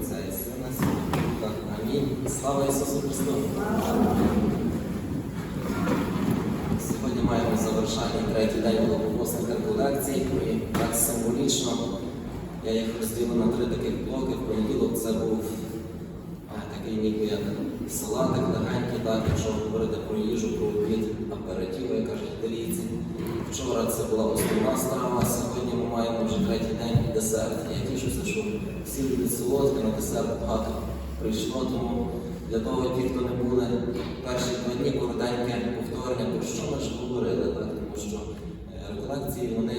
Отця і Сина. Амінь. Слава Ісусу Христу! Сьогодні маємо завершальний третій день великопосних колекцій. І так символічно я їх розділив на три таких блоки. В понеділок це був а, такий ніби як салатик легенький, так, якщо говорити про їжу, про обід, аперитиви, як кажуть італійці. Вчора це була основна страва, сьогодні ми маємо вже третій день десерт. Я тішуся, що всі люблять солодке, на десерт багато прийшло, тому для того, ті, хто не були перші два дні, коротеньке повторення, про що ми ж говорили, так? тому що е, реколекції вони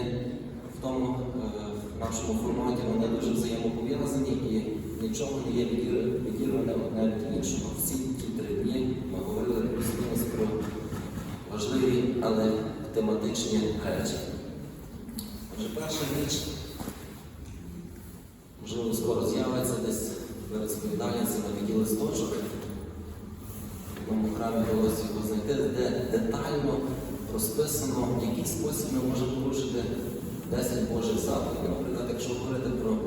в тому е, в нашому форматі вони дуже взаємопов'язані нічого не є відір- відірване одне від іншого. Всі ті три дні ми говорили плюс-мінус про важливі, але тематичні речі. Отже, перша річ, можливо, скоро з'явиться десь перед сповіданням на листочок. В одному храмі вдалося його знайти, де детально розписано, в який спосіб ми можемо порушити 10 Божих заповідей. Наприклад, якщо говорити про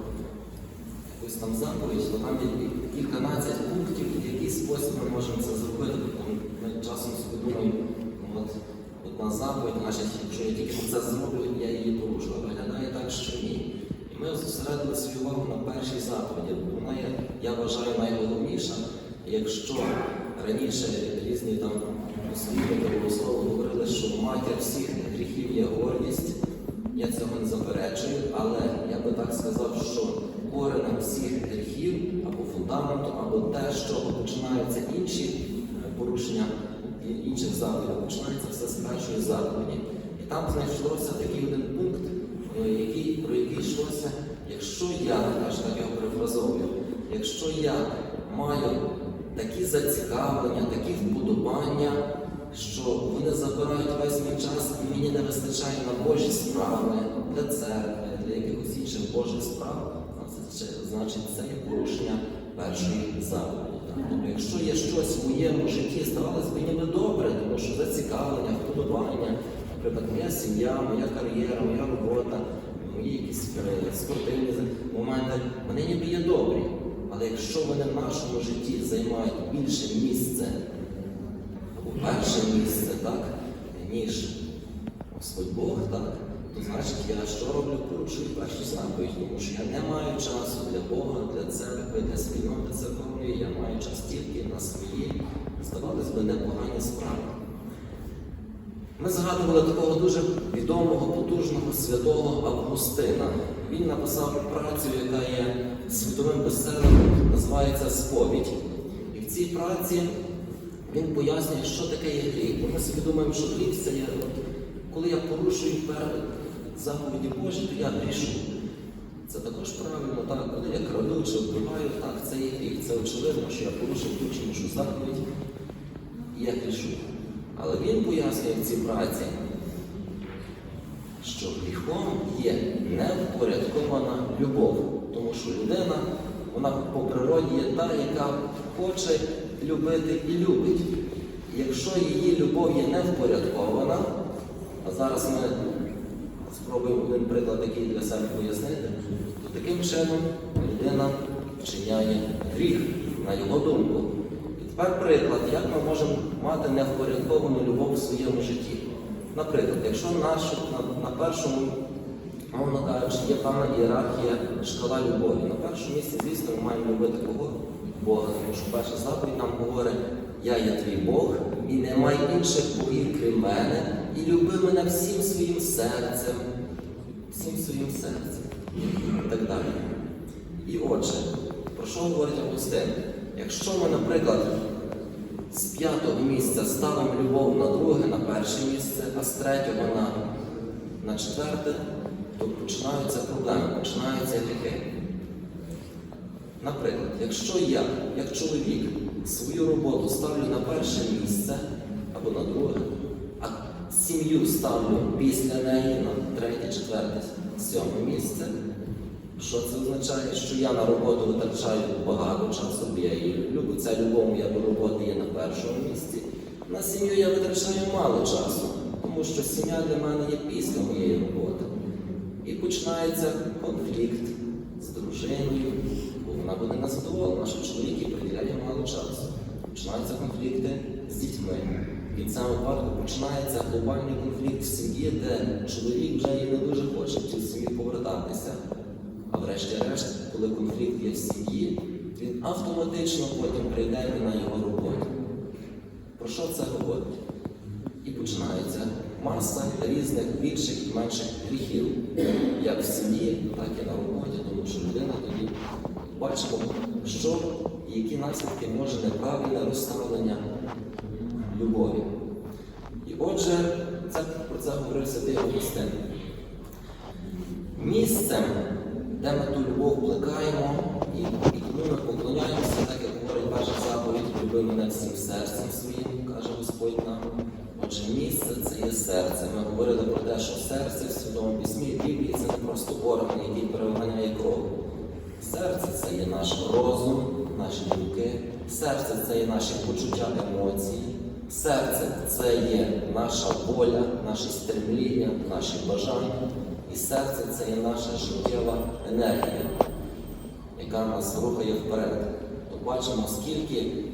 якусь там заповідь, то там є кільканадцять пунктів, в який спосіб ми можемо це зробити. Тобто ми часом собі думаємо, ну, от одна заповідь, значить, якщо я тільки це зроблю, я її порушу. А виглядає так, що ні. І ми зосередили свою увагу на першій заповіді. бо Вона є, я вважаю, найголовніша. Якщо раніше різні там дослідники богослови говорили, що матір всіх гріхів є гордість, я цього не заперечую, але я би так сказав, що коренем всіх гріхів фундаментом, або те, чого починаються інші е, порушення інших заповідей, починається все з першої заповіді. І там знайшлося такий один пункт, е, який, про який йшлося, якщо я, аж так його перефразовую, якщо я маю такі зацікавлення, такі вподобання, що вони забирають весь мій час, і мені не вистачає на Божі справи для церкви, для якихось інших Божих справ, значить це є порушення першої заповіді. Тобто, якщо є щось в моєму житті, здавалось би ніби добре, тому що зацікавлення, вподобання, наприклад, моя сім'я, моя кар'єра, моя робота, мої якісь е, спортивні моменти, вони ніби є добрі. Але якщо вони в нашому житті займають більше місце, або перше місце, так, ніж Господь Бог, так, значить я що роблю? Порушую першу заповідь, тому що я не маю часу для Бога, для церкви, для спільноти церковної, я маю час тільки на свої, здавалось би, непогані справи. Ми згадували такого дуже відомого, потужного святого Августина. Він написав працю, яка є світовим бестселером, називається Сповідь. І в цій праці він пояснює, що таке є гріх. Бо ми собі думаємо, що гріх це є, коли я порушую перед заповіді Божі, то я грішу. Це також правильно, так, коли я краду чи вбиваю, так, це є гріх. Це очевидно, що я порушив ту чи іншу заповідь, і я грішу. Але він пояснює в цій праці, що гріхом є невпорядкована любов. Тому що людина, вона по природі є та, яка хоче любити і любить. Якщо її любов є невпорядкована, а зараз ми спробуємо один приклад, який для себе пояснити, то таким чином людина вчиняє гріх, на його думку. І тепер приклад, як ми можемо мати невпорядковану любов в своєму житті. Наприклад, якщо наш, на, на першому, мовно кажучи, є певна ієрархія шкала любові. На першому місці, звісно, ми маємо любити кого? Бога. Тому що перша заповідь нам говорить, я є твій Бог, і немає інших богів, крім мене, і люби мене всім своїм серцем, всім своїм серцем і так далі. І отже, про що говорить Августин? Якщо ми, наприклад, з п'ятого місця ставимо любов на друге, на перше місце, а з третього на, на четверте, то починаються проблеми, починаються гріхи. Наприклад, якщо я, як чоловік, свою роботу ставлю на перше місце або на друге, сім'ю ставлю після неї на третє, четверте, сьоме місце, що це означає? Що я на роботу витрачаю багато часу, бо я її люблю, ця любов моя до роботи є на першому місці. На сім'ю я витрачаю мало часу, тому що сім'я для мене є після моєї роботи. І починається конфлікт, з дружиною, бо вона буде незадоволена, що чоловік їй приділяє мало часу. Починаються конфлікти з дітьми. І в цьому випадку починається глобальний конфлікт в сім'ї, де чоловік вже і не дуже хоче в цю сім'ю повертатися. А врешті-решт, коли конфлікт є в сім'ї, він автоматично потім прийде на його роботу. Про що це говорить? І починається маса різних більших і менших гріхів, як в сім'ї, так і на роботі, тому що людина тоді бачимо, що і які наслідки може неправильне розставлення любові. І отже, це, про це говорив святий Августин. Місцем, де ми ту любов плекаємо і, коли ми поклоняємося, так як говорить перша заповідь, люби мене всім серцем своїм, каже Господь нам. Отже, місце це є серце. Ми говорили про те, що серце в Святому Письмі Біблії це не просто орган, який переганяє кров. Серце це є наш розум, наші думки, серце це є наші почуття емоції, серце це є наша воля, наші стремління, наші бажання. І серце це є наша життєва енергія, яка нас рухає вперед. То бачимо, скільки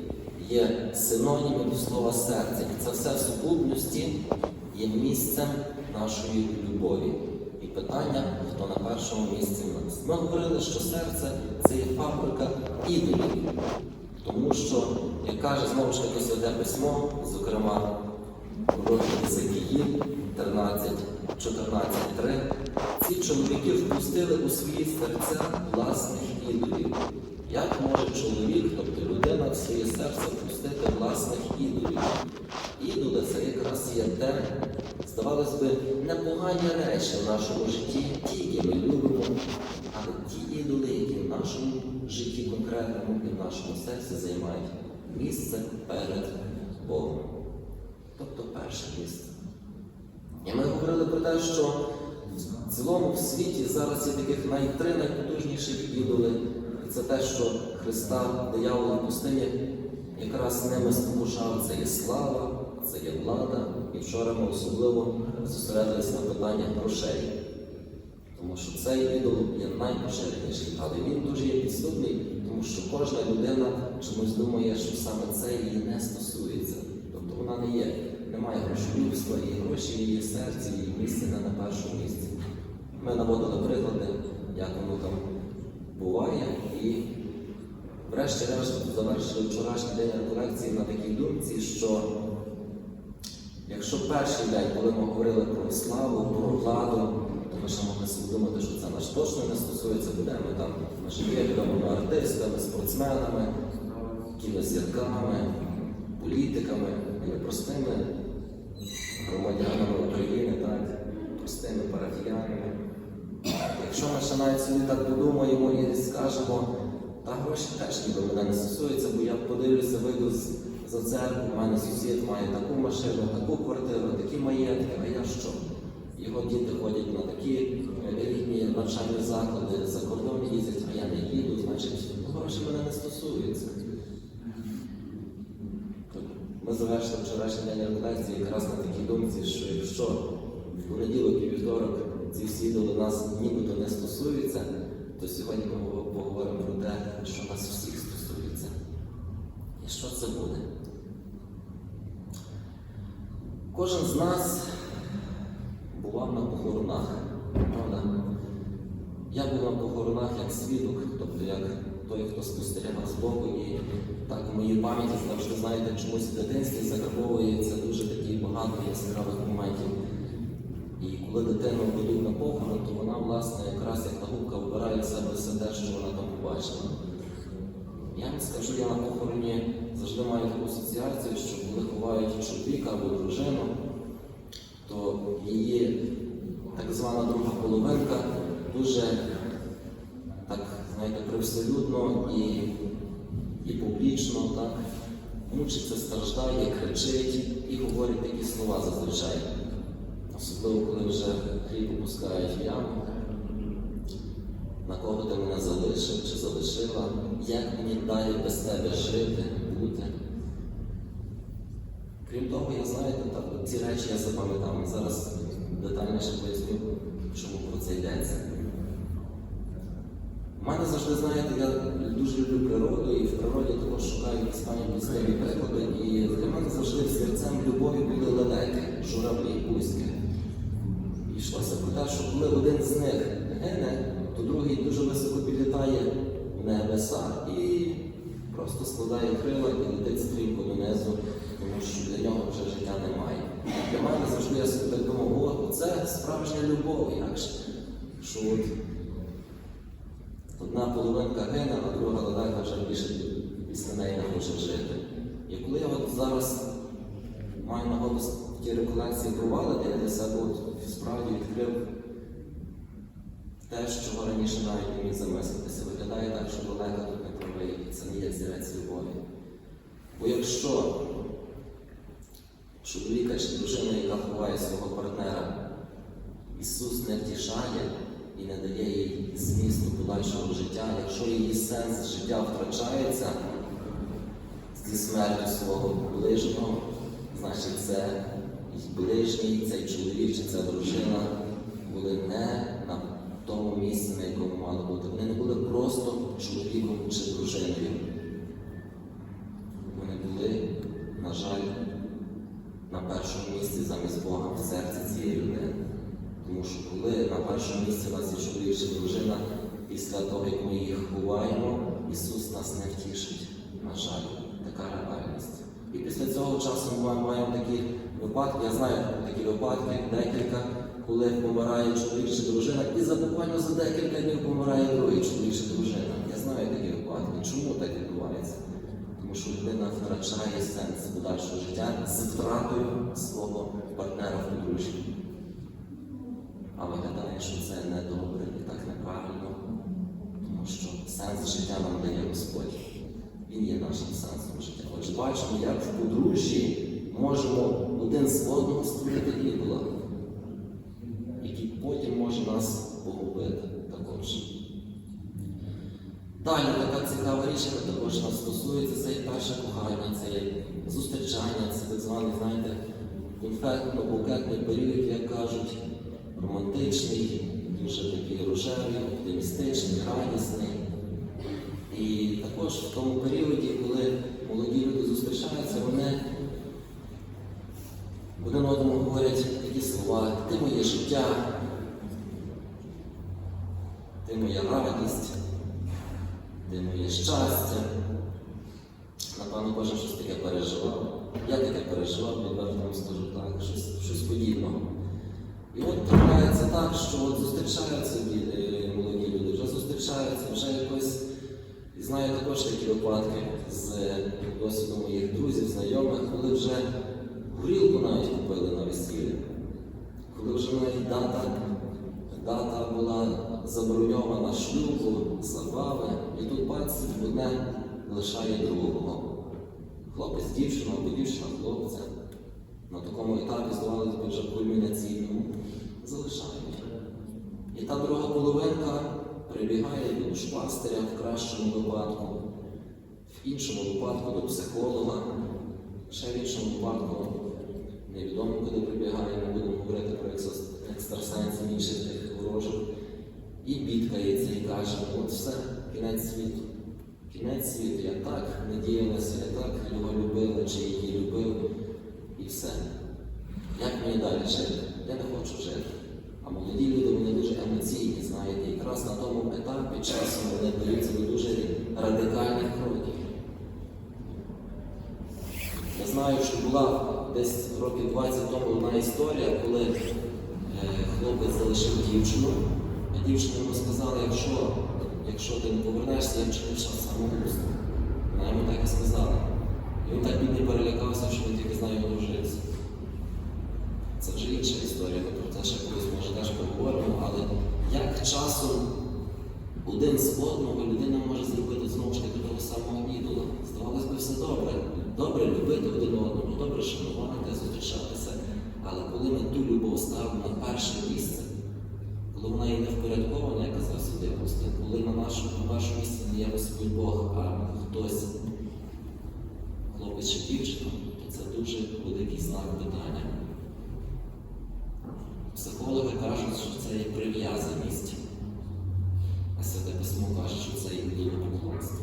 є синонімів слова серце. І це все в сукупності є місцем нашої любові. І питання, хто на першому місці в нас. Ми говорили, що серце це є фабрика ідолів. Тому що, як каже знову ж таки святе письмо, зокрема, пророк Єзекіїл 13, 14.3, ці чоловіки впустили у свої серця власних ідолів. Як може чоловік, тобто людина в своє серце впустити власних ідолів? Ідоли це якраз є те, здавалось би, непогані речі в нашому житті, ті, які ми любимо, але ті ідоли, які в нашому житті конкретному і в нашому серці займають місце перед Богом. Тобто перше місце. І ми говорили про те, що в цілому в світі зараз є таких най, три найпотужніших ідоли. І це те, що Христа, диявола в пустині, якраз ними спокушав. Це є слава, це є влада. І вчора ми особливо зосередилися на питаннях грошей. Тому що цей ідол є найпоширеніший, але він дуже є підступний, тому що кожна людина чомусь думає, що саме це її не стосується. Тобто вона не є, немає грошолюбства, і гроші її серці, її місце не на першому місці. Ми наводили приклади, як воно там буває, і врешті-решт завершили вчорашній день реколекції на такій думці, що якщо перший день, коли ми говорили про славу, про владу, то ми ще могли думати, що точно не стосується, будемо там живими артистами, спортсменами, кінозірками, політиками і простими громадянами України, так, простими парафіянами. Якщо ми ще навіть собі так подумаємо і скажемо, та гроші теж ніби мене не стосується, бо я подивлюся, вийду за церкву, у мене сусід має таку машину, таку квартиру, такі маєтки, а я що? Його діти ходять на такі рідні навчальні заклади, за кордон їздять, а я не їду, значить, гроші мене не стосуються. Ми завершили вчорашній день реколекції якраз на такій думці, що якщо в понеділок і вівторок ці всі ідоли нас нібито не стосуються, то сьогодні ми поговоримо про те, що нас всіх стосується. І що це буде? Кожен з нас бував на похоронах, правда? Я був на похоронах як свідок, тобто як той, хто спостерігав збоку, і так в моїй пам'яті завжди, знаєте, чомусь в дитинстві закарбовується дуже такі багато яскравих моментів. І коли дитину ведуть на похорон, то вона, власне, якраз як та губка вбирає в себе все те, що вона там побачила. Я вам скажу, я на похороні завжди маю таку асоціацію, що коли ховають чоловіка або дружину, то її звана друга половинка дуже так, знаєте, привселюдно і, і публічно так, мучиться, страждає, кричить і говорить такі слова зазвичай. Особливо, коли вже хліб опускають в яму. На кого ти мене залишив чи залишила, як мені далі без тебе жити, бути. Крім того, я знаєте, так, ці речі я запам'ятав. Зараз детальніше поясню, чому про це йдеться. У мене завжди, знаєте, я дуже люблю природу і в природі також шукаю якісь пані підставі приклади. І для мене завжди серцем любові були лелеки, журавлі, бузьки. І йшлося про те, що коли один з них гине, то другий дуже високо підлітає в небеса і просто складає крила і летить стрімко донизу, тому що для нього вже життя немає. Для мене завжди я собі так думав, о, це справжня любов, ж, що от одна половинка гине, а друга лелека вже більше після неї не хоче жити. І коли я от зараз маю нагоду ті реколекції провалити, я для себе от справді відкрив те, що раніше навіть не міг замислитися. Виглядає так, що лелека тут не правий, це не є зірець любові. Бо якщо чоловіка чи дружина, яка ховає свого партнера, Ісус не втішає і не дає їй змісту подальшого життя, якщо її сенс життя втрачається зі смертю свого ближнього, значить це і ближній, цей чоловік чи ця дружина були не на тому місці, на якому мали бути. Вони не були просто чоловіком чи дружиною. Вони були, на жаль, на першому місці замість Бога в серці цієї людини. Тому що коли на першому місці у нас є чоловік чи дружина, після того, як ми їх ховаємо, Ісус нас не втішить. На жаль, така реальність. І після цього часу ми маємо такі випадки, я знаю такі випадки, декілька, коли помирає чоловік чи дружина, і за буквально за декілька днів помирає другий чоловік чи дружина. Я знаю такі випадки. Чому так відбувається? Тому що людина втрачає сенс подальшого життя з втратою свого партнера в подружжі. А виглядає, що це не добре і так неправильно, тому що сенс життя нам дає Господь. Він є нашим сенсом життя. Отже, бачимо, як в подружжі можемо один з одного створити ідола, який потім може нас погубити також. Далі така цікава річ, яка також нас стосується, це є перше кохання, це є зустрічання, це так званий, знаєте, конфетно-букетний період, як кажуть, романтичний, дуже такий рожевий, оптимістичний, радісний. І також в тому періоді, коли молоді люди зустрічаються, вони один одному говорять такі слова, ти моє життя, ти моя радість, ти моє щастя. Напевно, кожен щось таке переживав. Я таке переживав, відверто вам скажу так, щось, щось подібного. І от трапляється так, що от зустрічаються е, молоді люди, вже зустрічаються, вже якось. І знаю також такі випадки з досвіду моїх друзів, знайомих, коли вже горілку навіть купили на весілля, коли вже навіть дата, дата була заброньована шлюбу, бачить одне лишає другого. Хлопець дівчину або дівчина хлопця. На такому етапі здавали тобі вже кульмінаційному, залишають. І та друга половинка прибігає до шпастиря в кращому випадку, в іншому випадку до психолога, ще в іншому випадку невідомо куди прибігає, не будемо говорити про екстрасенсів інших ворожих. І бідкається і каже, от все, кінець світу. Кінець світу, я так надіялася, я так його любила, чи її любив, і все. Як мені далі жити? Я не хочу жити. А молоді люди вони дуже емоційні, знаєте, якраз на тому етапі часом вони вдаються до дуже радикальних кроків. Я знаю, що була десь років 20 тому одна історія, коли е, хлопець залишив дівчину, а дівчина йому сказала, якщо, якщо ти не повернешся, я вчинив самогубство. Вона йому так і сказала. І він так бідний перелякався, що він тільки з нею одружився. Це вже інша історія, ми про це ще колись може теж поговоримо, але як часом один з одного людина може зробити знову ж таки того самого ідола. Здавалось би, все добре. Добре любити один одного, добре шанувати, зустрічатися. Але коли ми ту любов ставимо на перше місце, коли вона є не впорядкована, як казав Апостол, коли нашому на першому місці не є Господь Бог, а хтось, хлопець чи дівчина, то це дуже великий знак питання. Психологи кажуть, що це є прив'язаність. А Святе Письмо каже, що це є поклонство.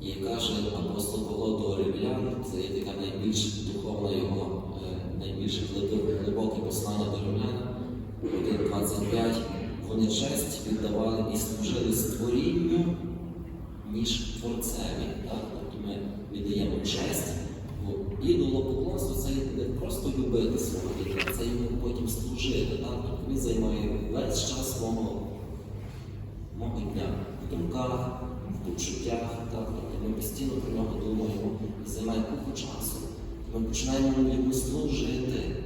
І каже апостол Павло до римлян, це є таке найбільш духовне його, е, найбільш глибоке глибоке послання до римлян, 1.25. Вони честь віддавали і служили створінню, ніж творцеві. Так? Тобто ми віддаємо честь, бо ідолопоклонство це не просто любити свого ідола, це йому потім служити. Так? Тобто він займає весь час мого мого дня в думках, в почуттях, так, тобто ми постійно про нього думаємо і займає купу часу. Ми починаємо йому служити,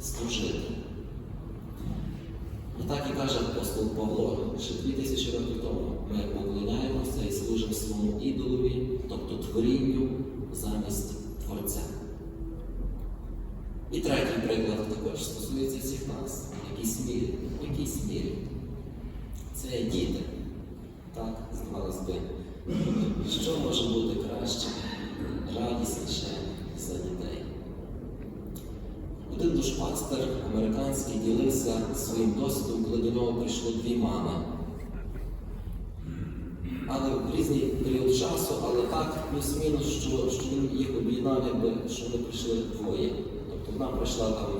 служити. І так і каже апостол Павло, що дві тисячі років тому ми поклоняємося і служимо своєму ідолові, тобто творінню замість Творця. І третій приклад також стосується всіх нас, в якійсь мірі, в якійсь мірі. Це діти. Так, здавалось би, що може бути краще, радісніше за дітей. Один душпастер американський ділився своїм досвідом, коли до нього прийшло дві мами. Але в різний період часу, але так плюс-мінус, що, що він їх об'єднав, якби що вони прийшли двоє. Тобто одна прийшла там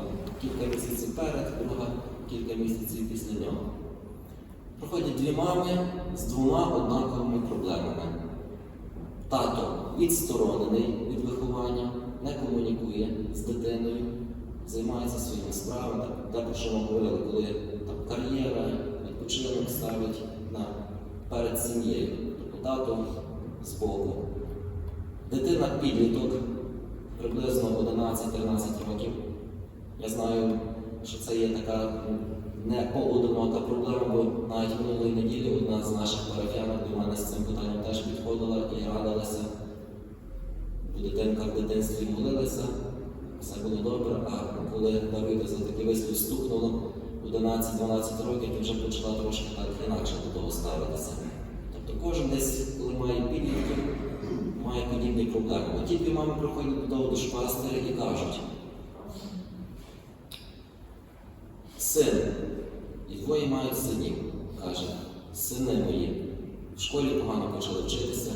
кілька місяців перед, друга кілька місяців після нього. Проходять дві мами з двома однаковими проблемами. Тато відсторонений від виховання, не комунікує з дитиною, займається своїми справами, що ми говорили, коли там, кар'єра, відпочинок ставить на, перед сім'єю. Тобто тато збоку. Дитина підліток приблизно 11-13 років. Я знаю, що це є така не поодинока проблема, бо навіть минулої неділі одна з наших парафіянок до мене з цим питанням теж підходила і радилася. Бо дитинка в дитинстві молилася, все було добре, а коли Давида за такий вислів стукнуло 11-12 років, то вже почала трошки так інакше до того ставитися. Тобто кожен десь, коли має підлітків, має подібні проблеми. От ті дві мами приходять до шпастери і кажуть, син, і двоє мають синів, каже, сини мої, в школі погано почали вчитися,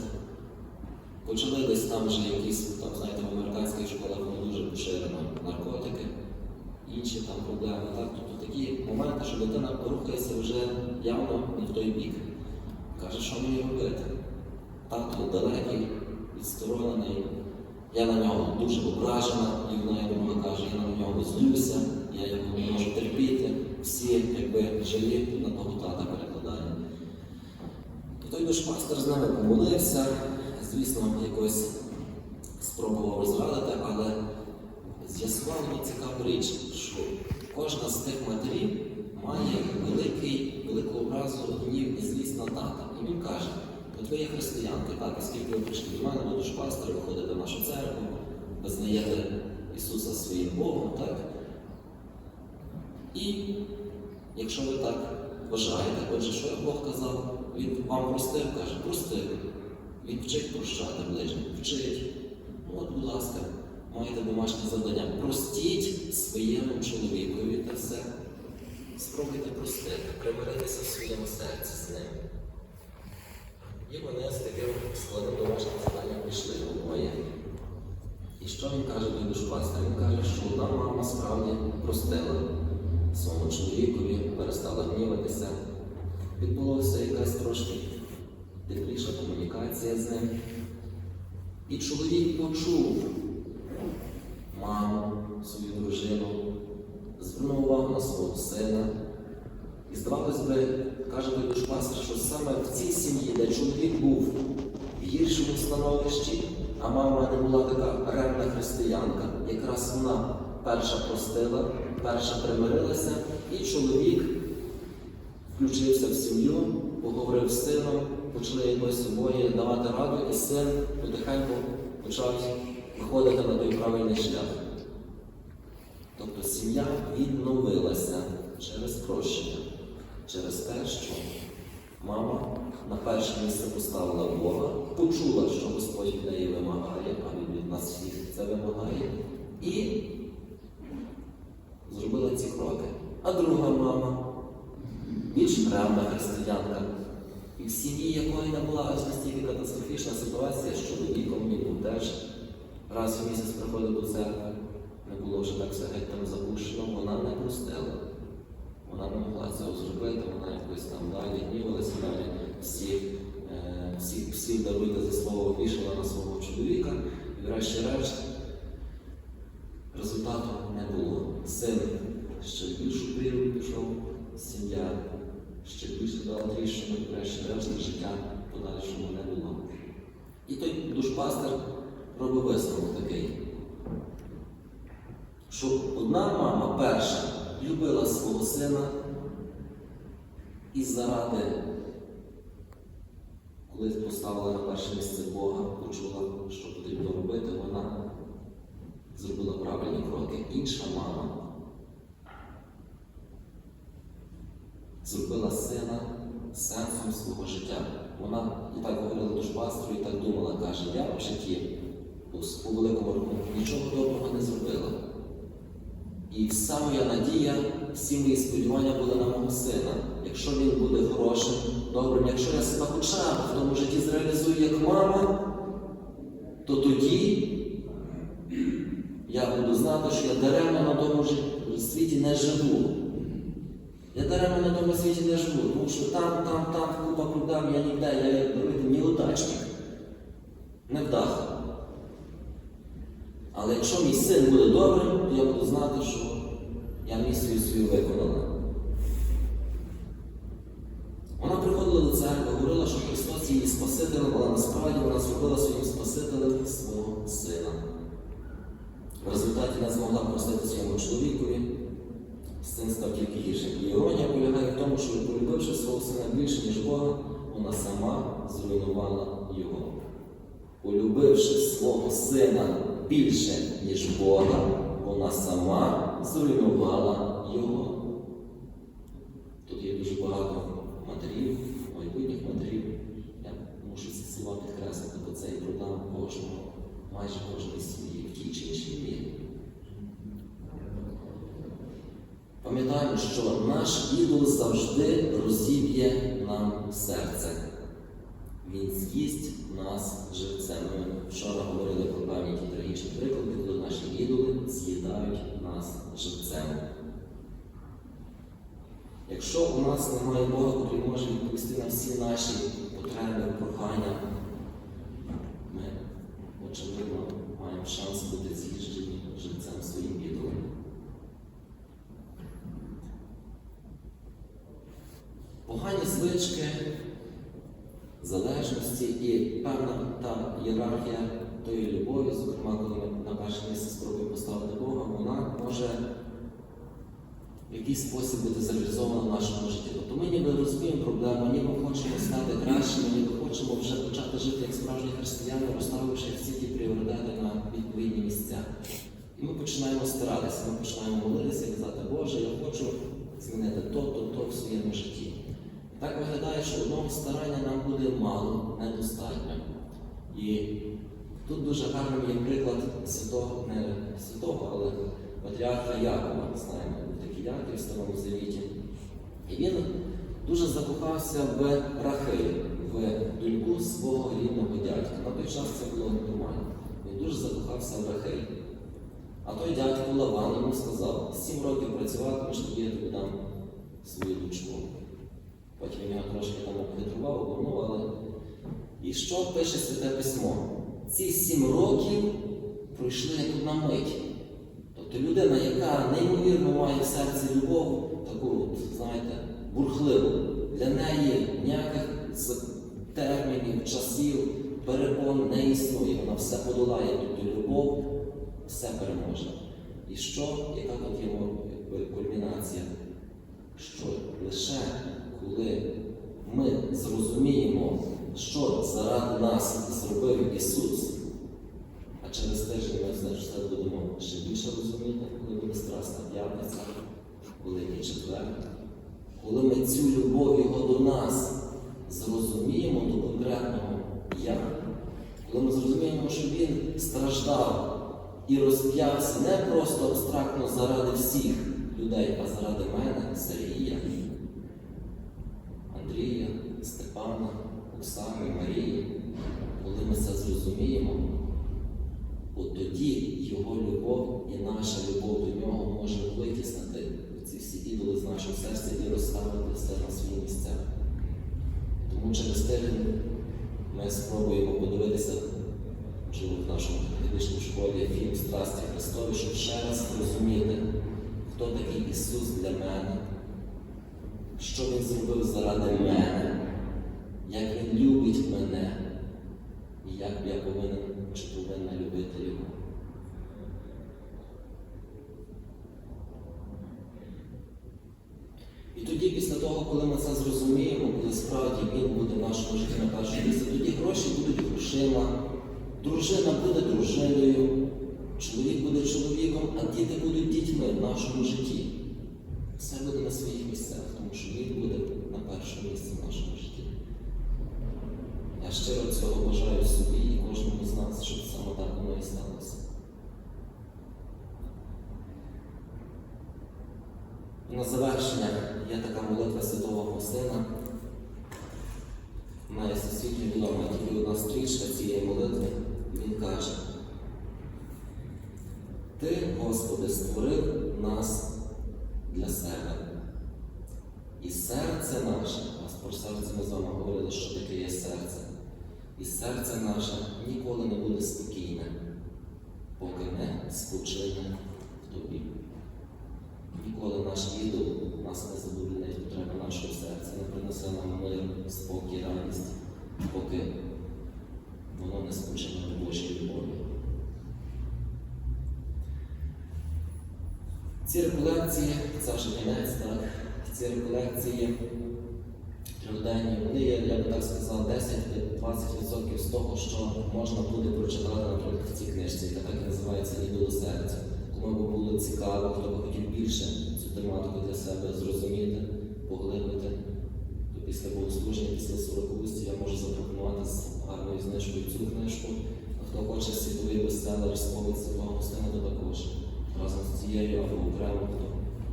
почали десь там вже якісь, там, знаєте, в американських школах дуже поширено наркотики, інші там проблеми. Так? Тобто такі моменти, що дитина рухається вже явно не в той бік. Каже, що мені робити? Тато далекий, відсторонений. Я на нього дуже ображена, і вона як мама каже, я на нього злюся, я його не можу терпіти. Всі якби жалі на того тата перекладає. І той душпастер з ними помолився, звісно, якось спробував розрадити, але з'ясував мені цікаву річ, що кожна з тих матерів має великий, велику образу гнів і злість на тата. І він каже, от ви є християнки, так, оскільки ви прийшли до мене, до душпастера, ви ходите в нашу церкву, визнаєте Ісуса своїм Богом, так? І якщо ви так вважаєте, отже, що Бог казав, Він вам простив, каже, простив. Він вчить прощати ближнім, вчить. От, будь ласка, маєте домашнє завдання. Простіть своєму чоловікові та все. Спробуйте простити, примиритися в своєму серці з ним. І вони з таким складним домашнім завданням пішли обоє. І що він каже до душпастера? Він каже, що одна мама справді простила своєму чоловікові, перестала гніватися. Відбулося якась трошки тепліша комунікація з ним. І чоловік почув маму, свою дружину, звернув увагу на свого сина. І здавалось би, каже той душпастер, що саме в цій сім'ї, де чоловік був в гіршому становищі, а мама не була така ревна християнка, якраз вона перша простила, перша примирилася, і чоловік включився в сім'ю, поговорив з сином, почали якось обоє давати раду, і син потихеньку почав виходити на той правильний шлях. Тобто сім'я відновилася через прощення, через те, що мама на перше місце поставила Бога, почула, що Господь від неї вимагає, а Він від нас всіх це вимагає, і зробила ці кроки. а друга мама більш певна християнка. І в сім'ї, якої не була настільки катастрофічна ситуація, що чоловіком він був теж раз в місяць приходив до церкви, не було вже так все геть там запущено, вона не простила. Вона не могла цього зробити, вона якось там далі гнівалася, далі всі, е, всі, всі даруйте за слово вішала на свого чоловіка, і врешті-решт результату не було. Син ще більшу прірву пішов, сім'я ще більше дала тріщину, врешті-решт життя подальшому не було. І той душпастер робив висновок такий, що одна мама перша любила свого сина і заради, коли поставила на перше місце Бога, почула, що потрібно робити, вона зробила правильні кроки. Інша мама зробила сина сенсом свого життя. Вона і так говорила душпастру, і так думала, каже, я в житті по великому рахунку нічого доброго не зробила. І вся моя надія, всі мої сподівання були на мого сина. Якщо він буде хорошим, добрим, якщо я себе хоча в тому житті зреалізую як мама, то тоді я буду знати, що я даремно на тому світі не живу. Я даремно на тому світі не живу, тому що там, там, там купа проблем, я ніде, я як говорити, неудачник. Невдаха. Але якщо мій син буде добрим, то я буду знати, що я місію свою виконала. Вона приходила до церкви, говорила, що Христос її Спасителем, але насправді вона зробила своїм Спасителем свого сина. В результаті не змогла простити своєму чоловікові, син став тільки гіршим. І іронія полягає в тому, що полюбивши свого сина більше, ніж Бога, вона сама зруйнувала його. Полюбивши свого сина більше, ніж Бога, вона сама зруйнувала його. Тут є дуже багато матерів, майбутніх матерів. Я мушу ці слова підкреслити, бо це є проблема кожного, майже кожної сім'ї в тій чи іншій мірі. Пам'ятаємо, що наш ідол завжди розіб'є нам серце. Він з'їсть нас живцем. Ми вчора говорили про певні трагічні приклади, коли наші ідоли з'їдають нас живцем. Якщо у нас немає Бога, який може відповісти на всі наші потреби, прохання, ми, очевидно, маємо шанс бути з'їжджені живцем своїм ідолом. Погані звички, залежності і певна та ієрархія тої любові, зокрема, коли ми на перше місце спробуємо поставити Бога, вона може в якийсь спосіб бути зреалізована в нашому житті. Тобто ми ніби розуміємо проблему, ніби хочемо стати кращими, ніби хочемо вже почати жити як справжні християни, розставивши всі ті пріоритети на відповідні місця. І ми починаємо старатися, ми починаємо молитися і казати, Боже, я хочу змінити то, то, то в своєму житті. І так виглядає, що одного старання нам буде мало, недостатньо. І тут дуже гарним є приклад святого, не святого, але патріарха Якова, знаємо, був такий Яків в Старому Завіті. І він дуже закохався в Рахиль, в доньку свого рідного дядька. На той час це було нормально. Він дуже закохався в Рахиль. А той дядько Лаван йому сказав, сім років працюватимеш, тоді я тобі дам свою дочку. Потім його трошки там обхитрував, обманув, але. І що пише Святе Письмо? Ці сім років пройшли як одна мить. Тобто людина, яка неймовірно має в серці любов, таку, от, знаєте, бурхливу, для неї ніяких термінів, часів, перепон не існує. Вона все подолає, тобто любов все переможе. І що, яка тут якби, кульмінація? Що лише коли ми зрозуміємо, що заради нас зробив Ісус, а через тиждень ми все ж це будемо ще більше розуміти, коли буде Страсна п'ятниця, Великий четвер, коли ми цю любов Його до нас зрозуміємо до конкретного я, коли ми зрозуміємо, що Він страждав і розп'явся не просто абстрактно заради всіх людей, а заради мене, Сергія, Оксани, Марії, коли ми це зрозуміємо, от тоді його любов і наша любов до нього може витіснити ці всі ідоли з нашого серця і розставити все на свої місця. Тому через тиждень ми спробуємо подивитися, можливо, в нашому медичній школі фільм Страсті Христові, щоб ще раз зрозуміти, хто такий Ісус для мене, що Він зробив заради мене, як Він любить мене, і як я повинен чи повинна любити Його. І тоді, після того, коли ми це зрозуміємо, коли справді він буде в нашому житті на першому місці, тоді гроші будуть грошима, дружина буде дружиною, чоловік буде чоловіком, а діти будуть дітьми в нашому житті. Все буде на своїх місцях, тому що він буде на першому місці в нашому житті. Щиро цього бажаю собі і кожному з нас, щоб саме так воно і сталося. На завершення є така молитва Святого Фаустина. Вона є всесвітньо відома, тільки одна стрічка цієї молитви. Він каже: Ти, Господи, створив нас для себе. І серце наше, нас про серце ми з вами говорили, що таке є серце. І серце наше ніколи не буде спокійне, поки не спочине в тобі. Ніколи наш ідол нас не задовольнить потреби нашого серця, не принесе нам мир, спокій, радість, поки воно не спочине в Божій любові. Ці реколекції, це вже кінець, так, ці реколекції трьохденні, вони є, я би так сказав, 10-20% з того, що можна буде прочитати, наприклад, в цій книжці, яка так і називається «Ідоло серця. Кому би було цікаво, хто би хотів більше цю тематику для себе зрозуміти, поглибити, то після богослуження, після 40 я можу запропонувати з гарною знижкою цю книжку. А хто хоче світовий бестселер сповідь Святого Гостина, то також разом з цією або окремо, хто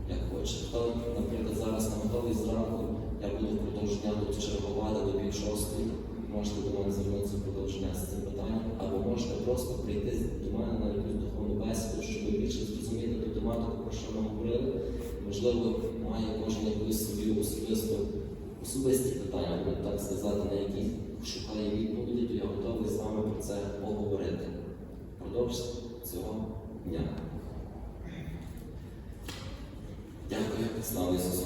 як хоче. Хто, наприклад, зараз не готовий зранку, я буду впродовж дня тут чергувати до пів шостої. Можете до мене звернутися впродовж дня з цим питанням, або можете просто прийти до мене на якусь духовну бесіду, щоб більше зрозуміти ту тематику, про що ми говорили. Можливо, має кожен якусь свою особисту особисті питання, будемо так сказати, на які шукає відповіді, то я готовий з вами про це поговорити впродовж цього дня. Дякую, слава Ісусу